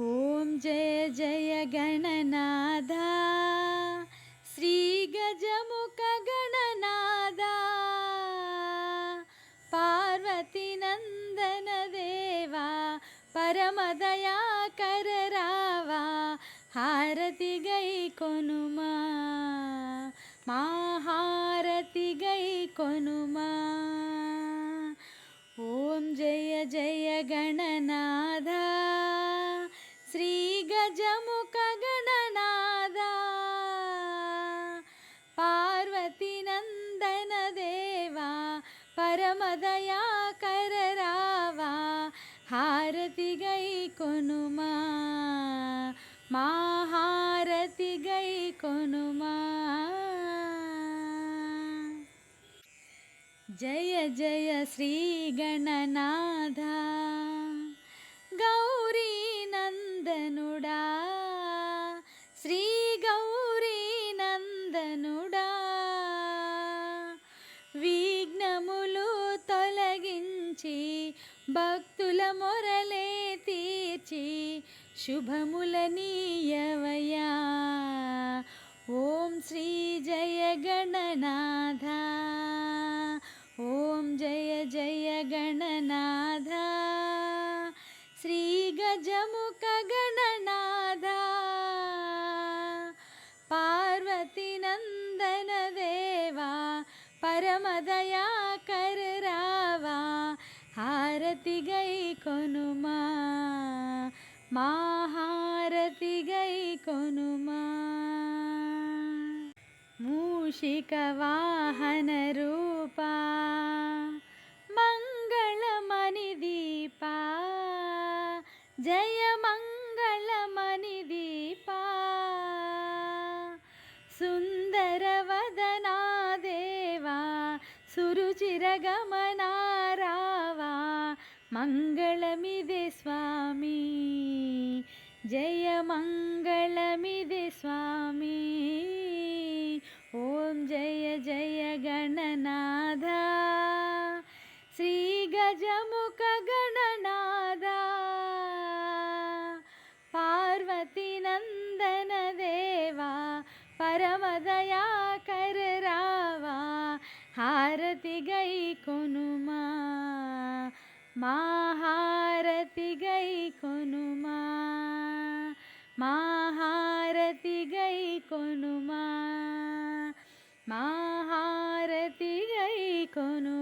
ॐ जय जय गणनादा श्रीगजमुखगणनादा पार्वतीनन्दनदेवा परमदया करवा हारतिग कोनुमा मा हारतिग कोनुमा। పరమదయా కరరావా హారతి గై కొనుమా మా హారతి గై కొనుమా. జయ జయ శ్రీ గణనాథా భక్తుల మొరలే తీర్చి శుభములనీయవయా ఓం శ్రీ జయ గణనాథ. ఓం జయ జయ గణనాథ. శ్రీ గజముఖ గణనాథ. పార్వతి నందన దేవా పరమదయా కరరావా హారతి గై కొనుమా మా గై కొనుమా మూషిక వాహన రూపా మంగళమణి దీపా జయ మంగళమణి దీపా సుందరవదనా దేవా సురుచిరగమనా मङ्गलमिदे स्वामी जय मङ्गलमिदि स्वामी ॐ जय जय गणनाद श्री गजमुख गणनादा पार्वती नन्दनदेवा परमदया करवा हारतिगै कोनु మాహారతి గై కొనుమా మాహారతి గై కొనుమా మాహారతి గై కొను